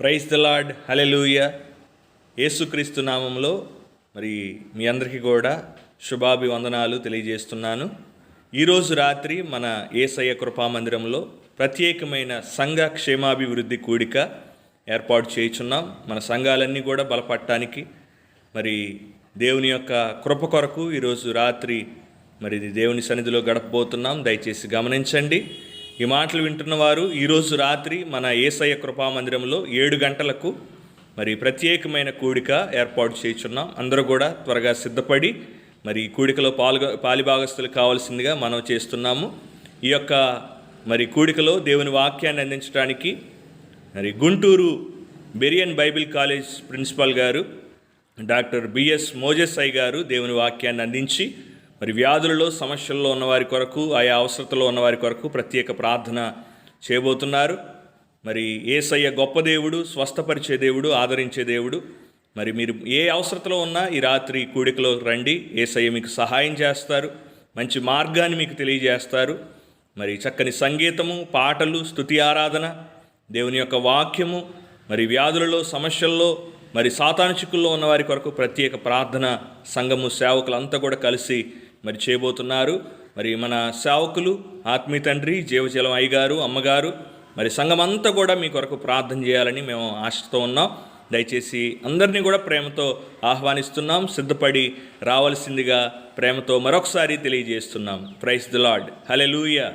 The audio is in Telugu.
ప్రైజ్ ద లార్డ్ హలెలూయ యేసుక్రీస్తు నామంలో మరి మీ అందరికీ కూడా శుభాభివందనాలు తెలియజేస్తున్నాను. ఈరోజు రాత్రి మన ఏసయ్య కృపామందిరంలో ప్రత్యేకమైన సంఘ క్షేమాభివృద్ధి కూడిక ఏర్పాటు చేయుచున్నాం. మన సంఘాలన్నీ కూడా బలపడటానికి మరి దేవుని యొక్క కృప కొరకు ఈరోజు రాత్రి మరి దేవుని సన్నిధిలో గడపబోతున్నాం. దయచేసి గమనించండి. ఈ మాటలు వింటున్నవారు ఈరోజు రాత్రి మన ఏసయ్య కృపామందిరంలో ఏడు గంటలకు మరి ప్రత్యేకమైన కూడిక ఏర్పాటు చేయుచున్నాం. అందరూ కూడా త్వరగా సిద్ధపడి మరి ఈ కూడికలో పాల్గొ పాలిభాగస్తులు కావాల్సిందిగా మనం చేస్తున్నాము. ఈ యొక్క మరి కూడికలో దేవుని వాక్యాన్ని అందించడానికి మరి Guntur Berean Bible college principal garu doctor B S అయ్య గారు దేవుని వాక్యాన్ని అందించి మరి వ్యాధులలో సమస్యల్లో ఉన్నవారి కొరకు ఆయా అవసరతలో ఉన్నవారి కొరకు ప్రత్యేక ప్రార్థన చేయబోతున్నారు. మరి ఏసయ్య గొప్ప దేవుడు స్వస్థపరిచే దేవుడు ఆదరించే దేవుడు. మరి మీరు ఏ అవసరతలో ఉన్నా ఈ రాత్రి కూడికలో రండి. ఏసయ్య మీకు సహాయం చేస్తారు. మంచి మార్గాన్ని మీకు తెలియజేస్తారు. మరి చక్కని సంగీతము పాటలు స్తుతి ఆరాధన దేవుని యొక్క వాక్యము మరి వ్యాధులలో సమస్యల్లో మరి సాతాను చిక్కుల్లో ఉన్న వారి కొరకు ప్రత్యేక ప్రార్థన సంఘము సేవకులంతా కూడా కలిసి మరి చేయబోతున్నారు. మరి మన సేవకులు ఆత్మీయ తండ్రి జీవజలం అయ్యగారు అమ్మగారు మరి సంఘం అంతా కూడా మీ కొరకు ప్రార్థన చేయాలని మేము ఆశతో ఉన్నాం. దయచేసి అందరినీ కూడా ప్రేమతో ఆహ్వానిస్తున్నాం. సిద్ధపడి రావాల్సిందిగా ప్రేమతో మరొకసారి తెలియజేస్తున్నాం. Price the lord. హలెలూయా